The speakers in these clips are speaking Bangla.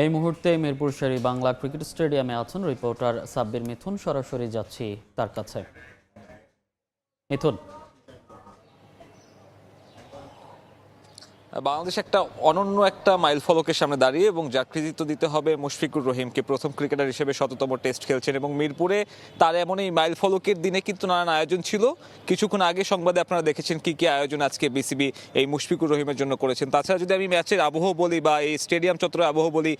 এই মুহূর্তে মিরপুর শেরি বাংলা ক্রিকেট স্টেডিয়ামে আছেন রিপোর্টার সাব্বির মিথুন। সরাসরি যাচ্ছি তার কাছে। মিথুন বাংলাদেশ একটা অনন্য একটা মাইল ফলকের সামনে দাঁড়িয়ে এবং যার কৃতিত্ব দিতে হবে মুশফিকুর রহিমকে প্রথম ক্রিকেটার হিসেবে শততম টেস্ট খেলছেন এবং মিরপুরে তার এমন এই মাইল ফলকের দিনে কিন্তু নানান আয়োজন ছিল। কিছুক্ষণ আগে সংবাদে আপনারা দেখেছেন কি কি আয়োজন আজকে বিসিবি এই মুশফিকুর রহিমের জন্য করেছেন। তাছাড়া যদি আমি ম্যাচের আবহ বলি বা এই স্টেডিয়াম চত্বরের আবহ বলি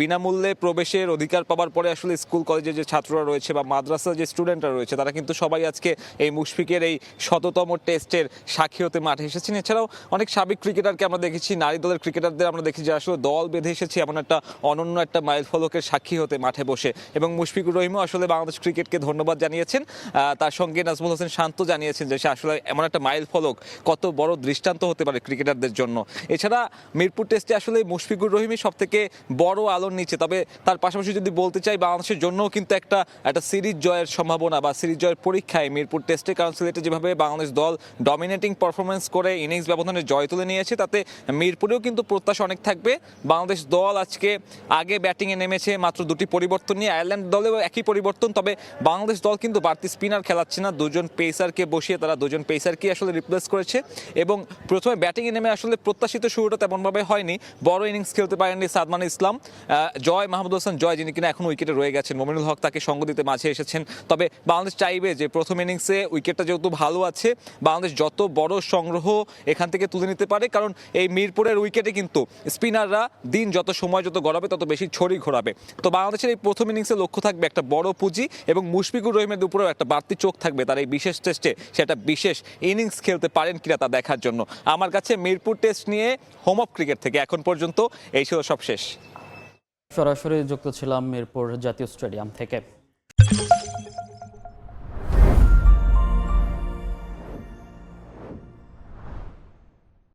বিনামূল্যে প্রবেশের অধিকার পাওয়ার পরে আসলে স্কুল কলেজের যে ছাত্ররা রয়েছে বা মাদ্রাসার যে স্টুডেন্টরা রয়েছে, তারা কিন্তু সবাই আজকে এই মুশফিকের এই শততম টেস্টের সাক্ষী হতে মাঠে এসেছেন। এছাড়াও অনেক সাবেক ক্রিকেটারকে আমরা দেখেছি, নারী দলের ক্রিকেটারদের আমরা দেখেছি যে আসলে দল বেঁধে এসেছে, এমন একটা অনন্য একটা মাইল ফলকের সাক্ষী হতে মাঠে বসে। এবং মুশফিকুর রহিমও আসলে বাংলাদেশ ক্রিকেটকে ধন্যবাদ জানিয়েছেন। তার সঙ্গে নাজমুল হোসেন শান্ত জানিয়েছেন যে সে আসলে এমন একটা মাইল ফলক, কত বড় দৃষ্টান্ত হতে পারে ক্রিকেটারদের জন্য। এছাড়া মিরপুর টেস্টে আসলে মুশফিকুর রহিমই সব থেকে বড় আলোর নিচে। তবে তার পাশাপাশি যদি বলতে চাই, বাংলাদেশের জন্যও কিন্তু একটা একটা সিরিজ জয়ের সম্ভাবনা বা সিরিজ জয়ের পরীক্ষায় মিরপুর টেস্টে কারণ সিলেটে যেভাবে বাংলাদেশ দল ডমিনেটিং পারফরমেন্স করে ইনিংস ব্যবধানে জয় তুলে নিয়েছে, তাতে মিরপুরেও কিন্তু প্রত্যাশা অনেক থাকবে। বাংলাদেশ দল আজকে আগে ব্যাটিংয়ে নেমেছে মাত্র দুটি পরিবর্তন নিয়ে। আয়ারল্যান্ড দলেও একই পরিবর্তন, তবে বাংলাদেশ দল কিন্তু বাড়তি স্পিনার খেলাচ্ছে না। দুজন পেসারকে বসিয়ে তারা দুজন পেসারকে আসলে রিপ্লেস করেছে এবং প্রথমে ব্যাটিংয়ে নেমে আসলে প্রত্যাশিত শুরুটা তেমনভাবে হয়নি। বড় ইনিংস খেলতে পারেননি সাদমান ইসলাম। জয় মাহমুদ হোসেন, জয় যিনি কিনা এখন উইকেটে রয়ে গেছেন। মোমিনুল হক তাকে সঙ্গ দিতে মাঝে এসেছেন। তবে বাংলাদেশ চাইবে যে প্রথম ইনিংসে উইকেটটা যেহেতু ভালো আছে, বাংলাদেশ যত বড় সংগ্রহ এখান থেকে তুলে নিতে পারে। কারণ এই মিরপুরের উইকেটে কিন্তু স্পিনাররা দিন যত সময় যত গড়াবে তত বেশি ছড়ি ঘোরাবে। তো বাংলাদেশের এই প্রথম ইনিংসে লক্ষ্য থাকবে একটা বড় পুঁজি এবং মুশফিকুর রহিমের উপরেও একটা বাড়তি চোখ থাকবে তার এই বিশেষ টেস্টে সেটা বিশেষ ইনিংস খেলতে পারেন কিনা তা দেখার জন্য। আমার কাছে মিরপুর টেস্ট নিয়ে হোম অফ ক্রিকেট থেকে এখন পর্যন্ত এই ছিল সব শেষ সরাসরি যুক্ত ছিলাম মিরপুর জাতীয় স্টেডিয়াম থেকে।